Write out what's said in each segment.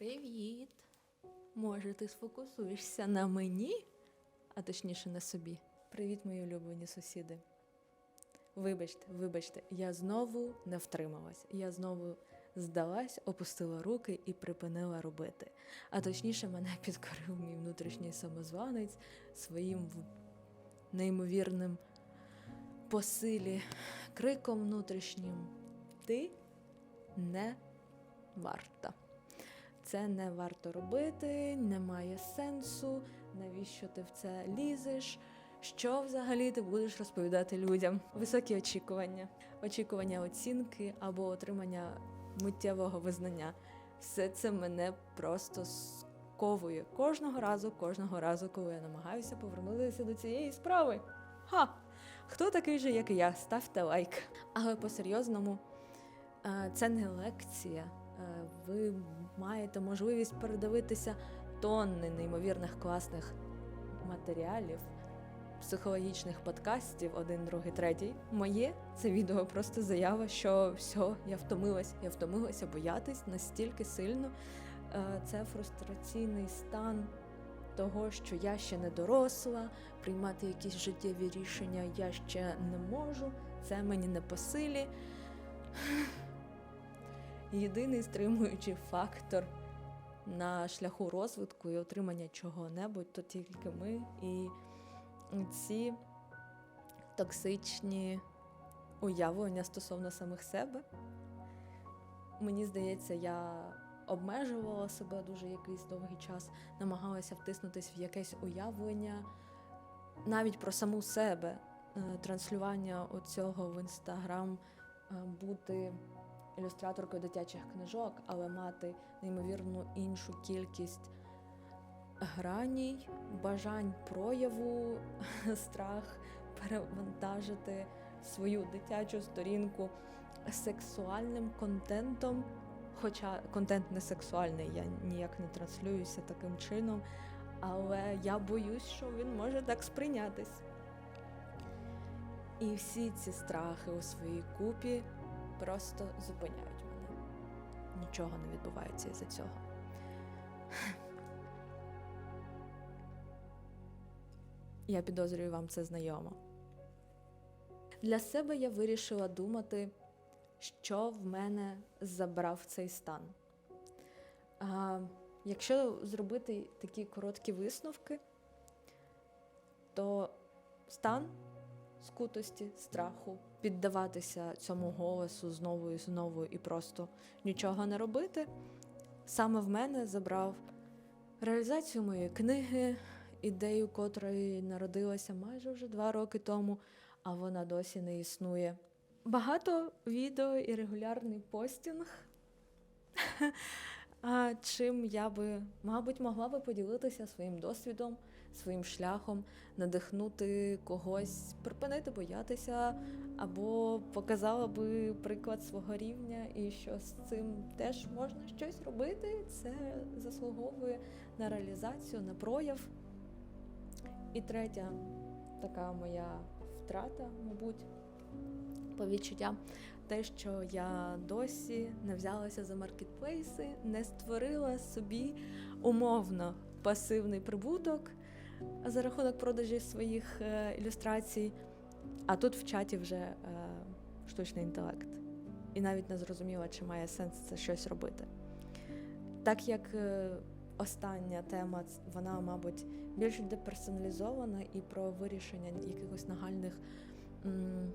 Привіт! Може, ти сфокусуєшся на мені, а точніше на собі. Привіт, мої улюблені сусіди. Вибачте, вибачте, я знову не втрималась. Я знову здалась, опустила руки і припинила робити. А точніше, мене підкорив мій внутрішній самозванець своїм неймовірним по силі криком внутрішнім. Ти не варта. Це не варто робити, немає сенсу, навіщо ти в це лізеш. Що взагалі ти будеш розповідати людям? Високі очікування, очікування оцінки або отримання миттєвого визнання. Все це мене просто сковує кожного разу, кожного разу, коли я намагаюся повернутися до цієї справи. Ха! Хто такий же, як і я? Ставте лайк. Але по-серйозному, е, це не лекція. Е, Ви маєте можливість передивитися тонни неймовірних класних матеріалів, психологічних подкастів, один, другий, третій. Моє це відео просто заява, що все, я втомилась. Я втомилася боятись настільки сильно. Е, Це фрустраційний стан того, що я ще не доросла, приймати якісь життєві рішення я ще не можу. Це мені не по силі. Єдиний стримуючий фактор на шляху розвитку і отримання чого-небудь, то тільки ми і ці токсичні уявлення стосовно самих себе. Мені здається, я обмежувала себе дуже якийсь довгий час, намагалася втиснутись в якесь уявлення навіть про саму себе, Е, транслювання оцього в інстаграм, е, бути ілюстраторкою дитячих книжок, але мати неймовірну іншу кількість граній, бажань прояву, страх перевантажити свою дитячу сторінку сексуальним контентом. Хоча контент не сексуальний, я ніяк не транслююся таким чином, але я боюсь, що він може так сприйнятись. І всі ці страхи у своїй купі просто зупиняють мене. Нічого не відбувається із-за цього. Я підозрюю, вам це знайомо. Для себе я вирішила думати, що в мене забрав цей стан. А, якщо зробити такі короткі висновки, то стан скутості, страху, піддаватися цьому голосу знову і знову і просто нічого не робити, саме в мене забрав реалізацію моєї книги, ідею котрої народилася майже вже два роки тому, а вона досі не існує. Багато відео і регулярний постінг. Чим я би, мабуть, могла би поділитися своїм досвідом, своїм шляхом, надихнути когось, припинити боятися, або показала би приклад свого рівня, і що з цим теж можна щось робити. Це заслуговує на реалізацію, на прояв. І третя така моя втрата, мабуть, по відчуттям, те, що я досі не взялася за маркетплейси, не створила собі умовно пасивний прибуток за рахунок продажі своїх е, ілюстрацій. А тут в чаті вже е, штучний інтелект. І навіть не зрозуміла, чи має сенс це щось робити. Так як е, остання тема, вона, мабуть, більш деперсоналізована і про вирішення якихось нагальних м,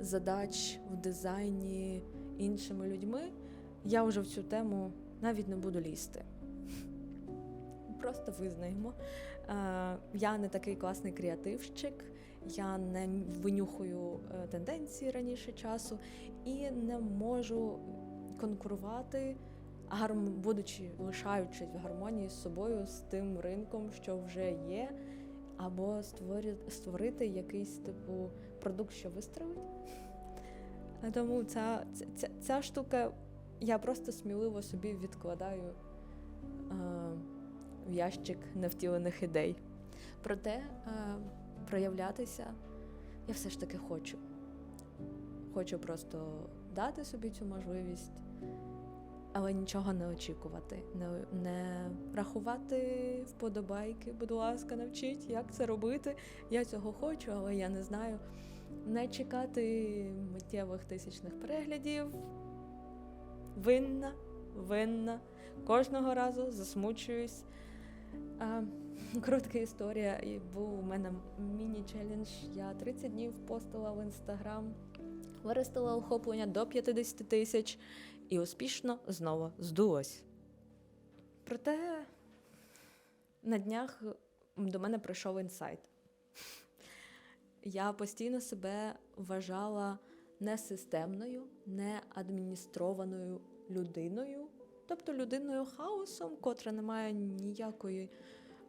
задач в дизайні іншими людьми, я вже в цю тему навіть не буду лізти. Просто визнаємо. Е, Я не такий класний креативщик, я не винюхую е, тенденції раніше часу і не можу конкурувати, будучи лишаючись в гармонії з собою, з тим ринком, що вже є, або створити, якийсь типу продукт, що вистрелить. Тому ця, ця, ця, штука я просто сміливо собі відкладаю ящик невтілених ідей. Проте е, проявлятися я все ж таки хочу. Хочу просто дати собі цю можливість але нічого не очікувати, не, не рахувати вподобайки. Будь ласка, навчіть, як це робити. Я цього хочу, але я не знаю. Не чекати миттєвих тисячних переглядів. Винна, винна. Кожного разу засмучуюсь. А, коротка історія. І Був у мене міні-челендж. Я 30 днів постила в інстаграм, виростила охоплення до 50 тисяч і успішно знову здулась. Проте на днях до мене прийшов інсайт. Я постійно себе вважала несистемною, не адміністрованою людиною, тобто людиною хаосом, котра не має ніякої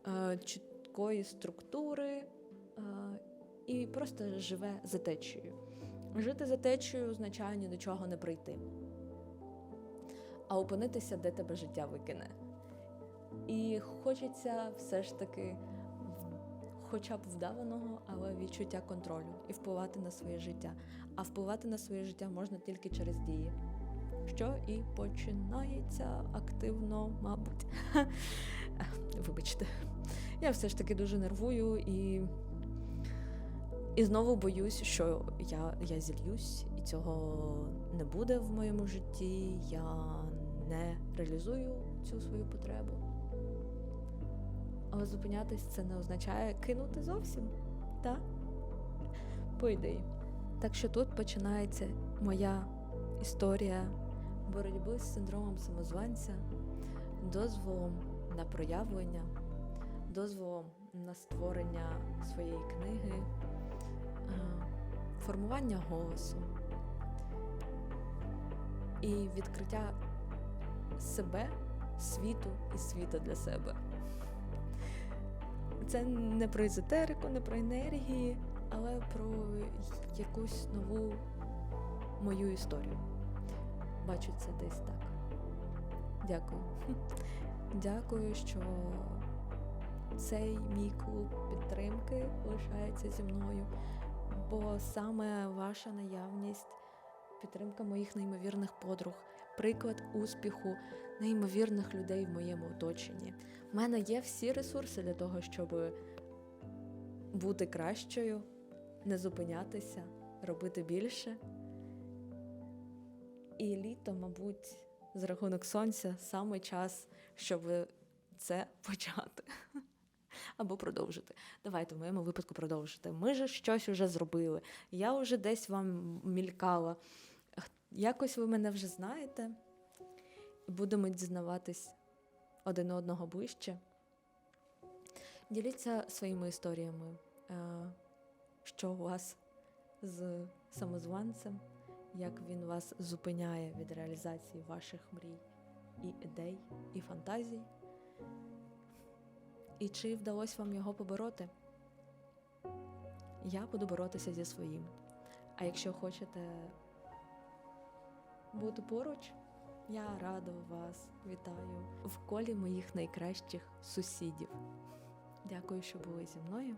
е, чіткої структури е, і просто живе за течією. Жити за течією означає ні до чого не прийти, а опинитися, де тебе життя викине. І хочеться все ж таки, хоча б вдаваного, але відчуття контролю і впливати на своє життя. А впливати на своє життя можна тільки через дії, що і починається активно, мабуть. Вибачте, я все ж таки дуже нервую і, і знову боюсь, що я, я зільюсь, і цього не буде в моєму житті. Я не реалізую цю свою потребу. Але зупинятись це не означає кинути зовсім, так? По ідеї. Так що тут починається моя історія боротьби з синдромом самозванця, дозволом на проявлення, дозволом на створення своєї книги, е, формування голосу і відкриття себе, світу і світа для себе. Це не про езотерику, не про енергії, але про якусь нову мою історію. Бачу це десь так. Дякую. Дякую, що цей мій клуб підтримки лишається зі мною, бо саме ваша наявність, підтримка моїх неймовірних подруг, приклад успіху неймовірних людей в моєму оточенні. У мене є всі ресурси для того, щоб бути кращою, не зупинятися, робити більше. І літо, мабуть, за рахунок сонця саме час, щоб це почати. Або продовжити. Давайте в моєму випадку продовжити. Ми же щось уже зробили. Я вже десь вам мількала. Якось ви мене вже знаєте. Будемо дізнаватись один одного ближче. Діліться своїми історіями, е, що у вас з самозванцем, як він вас зупиняє від реалізації ваших мрій і ідей, і фантазій. І чи вдалося вам його побороти? Я буду боротися зі своїм. А якщо хочете бути поруч, я радо вас вітаю в колі моїх найкращих сусідів. Дякую, що були зі мною.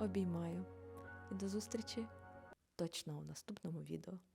Обіймаю і до зустрічі точно у наступному відео.